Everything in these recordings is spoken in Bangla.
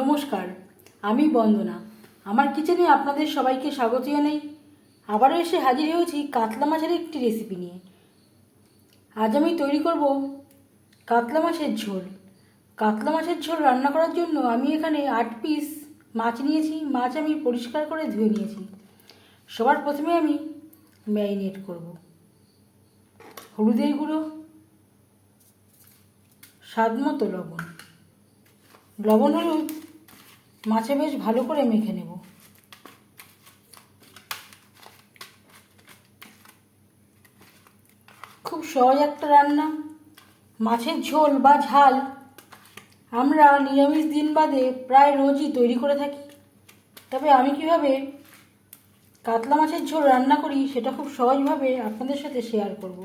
নমস্কার, আমি বন্দনা। আমার কিচেনে আপনাদের সবাইকে স্বাগত জানাই। আবারও এসে হাজির হয়েছি কাতলা মাছের একটি রেসিপি নিয়ে। আজ আমি তৈরি করব কাতলা মাছের ঝোল। কাতলা মাছের ঝোল রান্না করার জন্য আমি এখানে আট পিস মাছ নিয়েছি। মাছ আমি পরিষ্কার করে ধুয়ে নিয়েছি। সবার প্রথমে আমি ম্যারিনেট করব। হলুদের গুঁড়ো, স্বাদ মতো লবণ। লবণ হলুদ মাছে বেশ ভালো করে মেখে নেব। খুব সহজ একটা রান্না। মাছের ঝোল বা ঝাল আমরা নিরামিষ দিন বাদে প্রায় রোজই তৈরি করে থাকি। তবে আমি কীভাবে কাতলা মাছের ঝোল রান্না করি সেটা খুব সহজভাবে আপনাদের সাথে শেয়ার করব।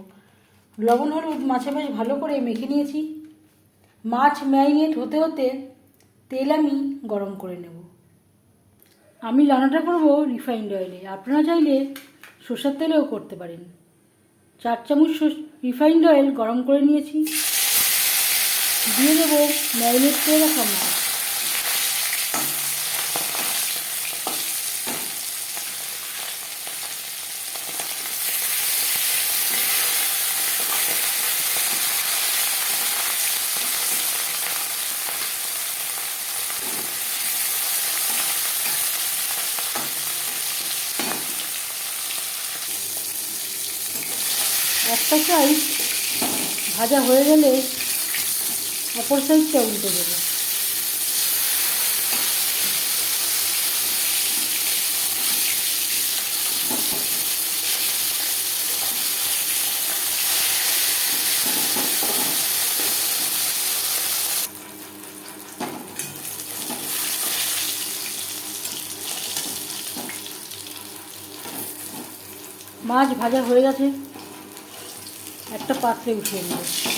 লবণ হলুদ মাছে বেশ ভালো করে মেখে নিয়েছি। মাছ ম্যারিনেট হতে হতে তেল আমি গরম করে নেব। আমি রান্নাটা করব রিফাইন্ড অয়েলে আপনারা চাইলে সর্ষের তেলেও করতে পারেন। চার চামচ রিফাইন্ড অয়েল গরম করে নিয়েছি। দিয়ে দেবো ম্যারিনেট করে রাখা মাছ। একটা সাইড ভাজা হয়ে গেলে অপর সাইডটা উল্টে দেবো। মাছ ভাজা হয়ে গেছে। একটা পাত্রে উঠিয়ে নেব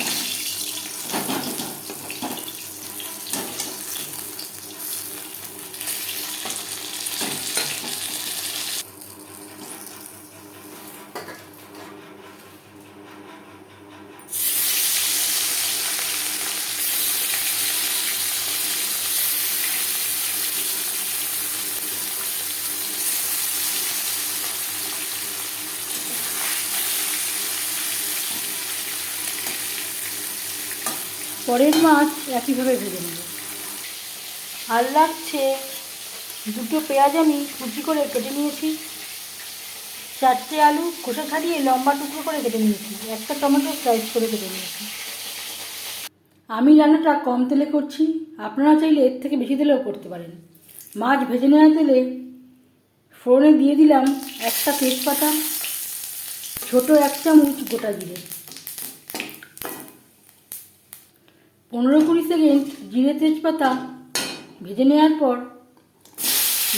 পরের মাছ একইভাবে ভেজে নেব। আর লাগছে দুটো পেঁয়াজ আমি কুচি করে কেটে নিয়েছি। চারটে আলু খোসা ছাড়িয়ে লম্বা টুকরো করে কেটে নিয়েছি। একটা টমেটো স্লাইস করে কেটে নিয়েছি। আমি রান্নাটা কম তেলে করছি। আপনারা চাইলে এর থেকে বেশি তেলেও করতে পারেন। মাছ ভেজে নেওয়া তেলে ফোড়নে দিয়ে দিলাম একটা তেজপাতা, ছোট এক চামচ গোটা জিরে। পনেরো কুড়ি সেকেন্ড জিরে তেজপাতা ভেজে নেওয়ার পর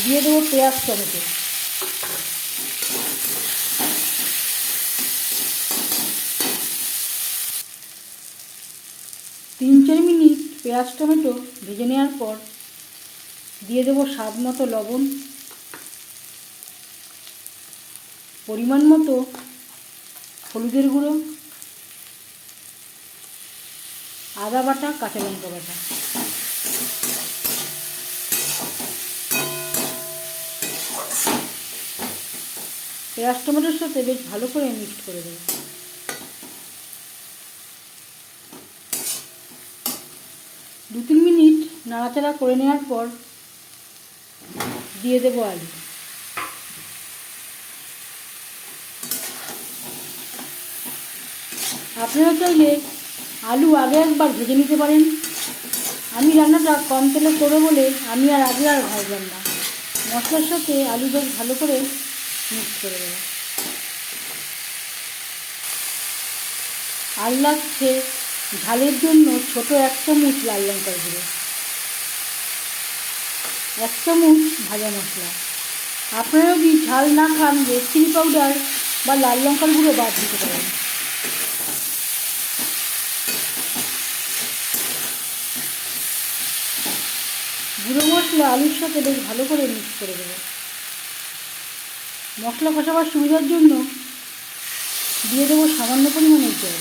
দিয়ে দেবো পেঁয়াজ, টমেটো। তিন চার মিনিট পেঁয়াজ, টমেটো ভেজে নেওয়ার পর দিয়ে দেবো স্বাদ মতো লবণ। পরিমাণ মতো হলুদের গুঁড়ো। আদা বাটা, কাঁচা লঙ্কা বাটা। পেঁয়াজ, টমেটোর সাথে বেশ ভালো করে মিক্সড করে দেবো। দু তিন মিনিট নাড়াচাড়া করে নেওয়ার পর দিয়ে দেবো আলু। আপনারা চাইলে আলু আগে একবার ভেজে নিতে পারেন। আমি রান্নাটা কম তেলে করব বলে আমি আর আগে আর ভাজলাম না। মশলার সাথে আলু বেশ ভালো করে মিক্স করে দেবো আর লাগছে ঝালের জন্য ছোট এক চামচ লাল লঙ্কার গুঁড়ো। এক চামচ ভাজা মশলা। আপনারা যদি ঝাল না খান রেড চিলি পাউডার বা লাল লঙ্কার গুঁড়ো বাদ দিতে পারেন। গুঁড়ো মশলা, আলুর সাথে বেশ ভালো করে মিক্স করে দেবো। মশলা কষাবার সুবিধার জন্য দিয়ে দেবো সামান্য পরিমাণে জল।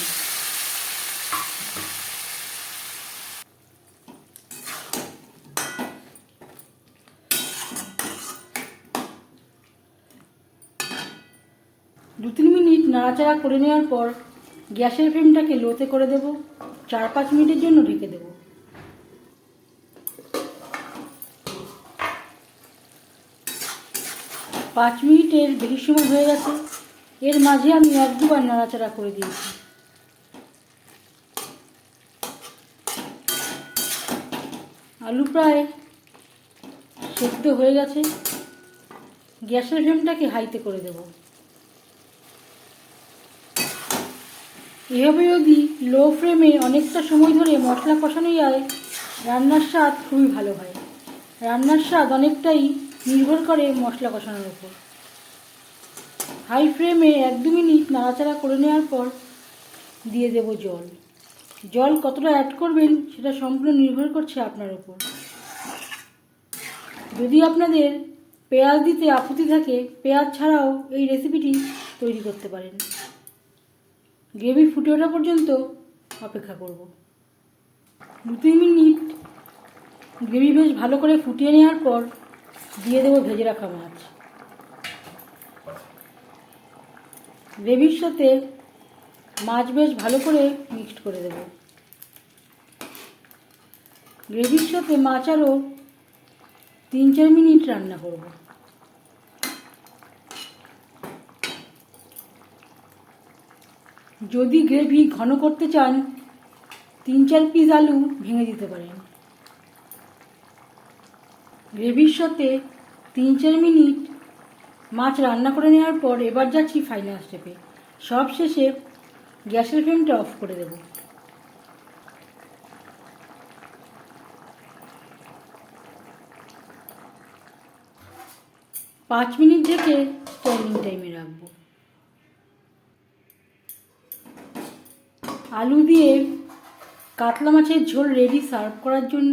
দু তিন মিনিট নাড়াচাড়া করে নেওয়ার পর গ্যাসের ফ্লেমটাকে লোতে করে দেব। চার পাঁচ মিনিটের জন্য ঢেকে দেবো। পাঁচ মিনিটের বেশি সময় হয়ে গেছে। এর মাঝে আমি এক দুবার নাড়াচাড়া করে দিয়েছি। আলু প্রায় সেদ্ধ হয়ে গেছে। গ্যাসের ফ্লেমটাকে হাইতে করে দেব। এভাবে যদি লো ফ্লেমে অনেকটা সময় ধরে মশলা কষানো যায় রান্নার স্বাদ খুবই ভালো হয়। রান্নার স্বাদ অনেকটাই নির্ভর করে মশলা কষানোর উপর। হাই ফ্লেমে এক দু মিনিট নাড়াচাড়া করে নেওয়ার পর দিয়ে দেব জল। জল কতটা অ্যাড করবেন সেটা সম্পূর্ণ নির্ভর করছে আপনার উপর। যদি আপনাদের পেঁয়াজ দিতে আপত্তি থাকে, পেঁয়াজ ছাড়াও এই রেসিপিটি তৈরি করতে পারেন। গ্রেভি ফুটে ওঠা পর্যন্ত অপেক্ষা করব। দু তিন মিনিট গ্রেভি বেশ ভালো করে ফুটিয়ে নেওয়ার পর দিয়ে দেবো, ভেজে রাখা মাছ। গ্রেভির সাথে মাছ বেশ ভালো করে মিক্সড করে দেব। গ্রেভির সাথে মাছ আরও তিন চার মিনিট রান্না করব। যদি গ্রেভি ঘন করতে চান, তিন চার পিস আলু ভেঙে দিতে পারেন। গ্রেভির সাথে তিন চার মিনিট মাছ রান্না করে নেওয়ার পর এবার যাচ্ছি ফাইনাল স্টেপে সব শেষে গ্যাসের ফ্লেমটা অফ করে দেব। পাঁচ মিনিট থেকে স্ট্যান্ডিং টাইমে রাখব। আলু দিয়ে কাতলা মাছের ঝোল রেডি সার্ভ করার জন্য